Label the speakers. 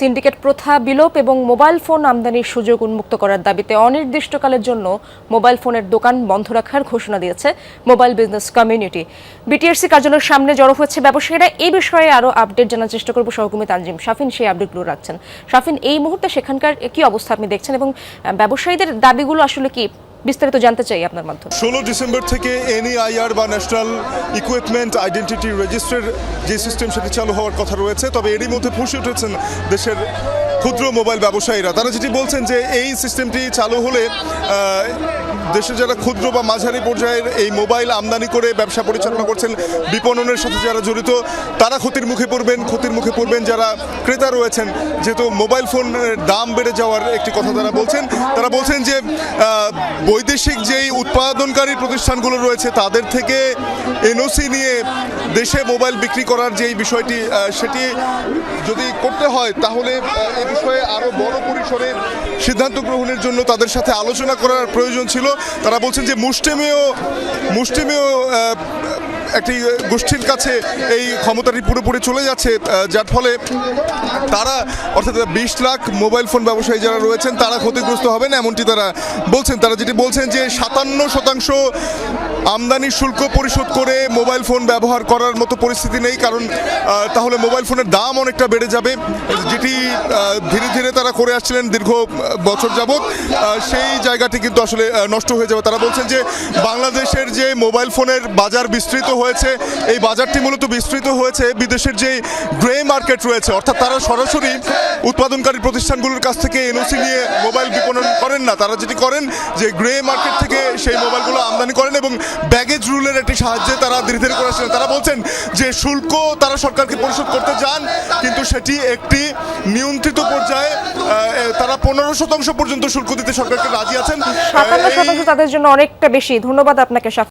Speaker 1: Syndicate প্রথা, বিলোপ এবং মোবাইল ফোন আমদানির সুযোগ উন্মুক্ত করার দাবিতে অনির্দিষ্টকালের জন্য মোবাইল ফোনের দোকান বন্ধ রাখার ঘোষণা দিয়েছে মোবাইল বিজনেস কমিউনিটি। বিটিআরসি কার্যালয়ের সামনে জড়ো হচ্ছে ব্যবসায়ীরা। এই বিষয়ে আরও আপডেট জানার চেষ্টা করব সহকর্মী তানজিম শাফিন। সেই আপডেটগুলো রাখছেন। শাফিন, এই মুহূর্তে সেখানকার কি অবস্থা আপনি দেখছেন এবং ব্যবসায়ীদের দাবিগুলো আসলে কি? বিস্তারিত জানতে চাই আপনার মাধ্যমে।
Speaker 2: ষোলো ডিসেম্বর থেকে এনইআইআর বা ন্যাশনাল ইকুইপমেন্ট আইডেন্টিটি রেজিস্টার যে সিস্টেম সেটি চালু হওয়ার কথা রয়েছে, তবে এরই মধ্যে ফুসে উঠেছেন দেশের ক্ষুদ্র মোবাইল ব্যবসায়ীরা। তারা যেটি বলছেন যে এই সিস্টেমটি চালু হলে দেশের যারা ক্ষুদ্র বা মাঝারি পর্যায়ের এই মোবাইল আমদানি করে ব্যবসা পরিচালনা করছেন, বিপণনের সাথে যারা জড়িত, তারা ক্ষতির মুখে পড়বেন, ক্ষতির মুখে পড়বেন যারা ক্রেতা রয়েছেন। যেহেতু মোবাইল ফোনের দাম বেড়ে যাওয়ার একটি কথা তারা বলছেন তারা বলছেন যে বৈদেশিক যেই উৎপাদনকারী প্রতিষ্ঠানগুলো রয়েছে, তাদের থেকে এনওসি নিয়ে দেশে মোবাইল বিক্রি করার যেই বিষয়টি সেটি যদি করতে হয়, তাহলে এ বিষয়ে আরও বড় পরিসরে সিদ্ধান্ত গ্রহণের জন্য তাদের সাথে আলোচনা করার প্রয়োজন ছিল। তারা বলছেন যে মুষ্টিমেয় মুষ্টিমেয় একটি গোষ্ঠীর কাছে এই ক্ষমতাটি পুরোপুরি চলে যাচ্ছে যার ফলে তারা, অর্থাৎ বিশ লাখ মোবাইল ফোন ব্যবসায়ী যারা রয়েছেন, তারা ক্ষতিগ্রস্ত হবেন এমনটি তারা বলছেন। তারা যেটি বলছেন যে সাতান্ন শতাংশ আমদানি শুল্ক পরিশোধ করে মোবাইল ফোন ব্যবহার করার মতো পরিস্থিতি নেই, কারণ তাহলে মোবাইল ফোনের দাম অনেকটা বেড়ে যাবে। যেটি ধীরে ধীরে তারা করে আসছিলেন দীর্ঘ বছর যাবৎ সেই জায়গাটি কিন্তু আসলে নষ্ট হয়ে যাবে। তারা বলছেন যে বাংলাদেশের যে মোবাইল ফোনের বাজার বিস্তৃত হয়েছে এই বাজারটি মূলত বিস্তৃত হয়েছে বিদেশের যে গ্রে মার্কেট রয়েছে অর্থাৎ তারা সরাসরি উৎপাদনকারী প্রতিষ্ঠানগুলোর কাছ থেকে এনওসি নিয়ে মোবাইল বিপণন করেন না। তারা যেটি করেন যে গ্রে মার্কেট থেকে সেই মোবাইলগুলো আমদানি করেন এবং ব্যাগেজ রুলের একটি সাহায্যে তারা ধীরে ধীরে করে আসছেন তারা বলছেন যে শুল্ক তারা সরকারকে পরিশোধ করতে যান কিন্তু সেটি একটি নিয়ন্ত্রিত পর্যায়ে তারা পনেরো শতাংশ পর্যন্ত শুল্ক দিতে সরকারকে রাজি আছেন।
Speaker 1: সাতান্ন শতাংশ তাদের জন্য অনেকটা বেশি। ধন্যবাদ আপনাকে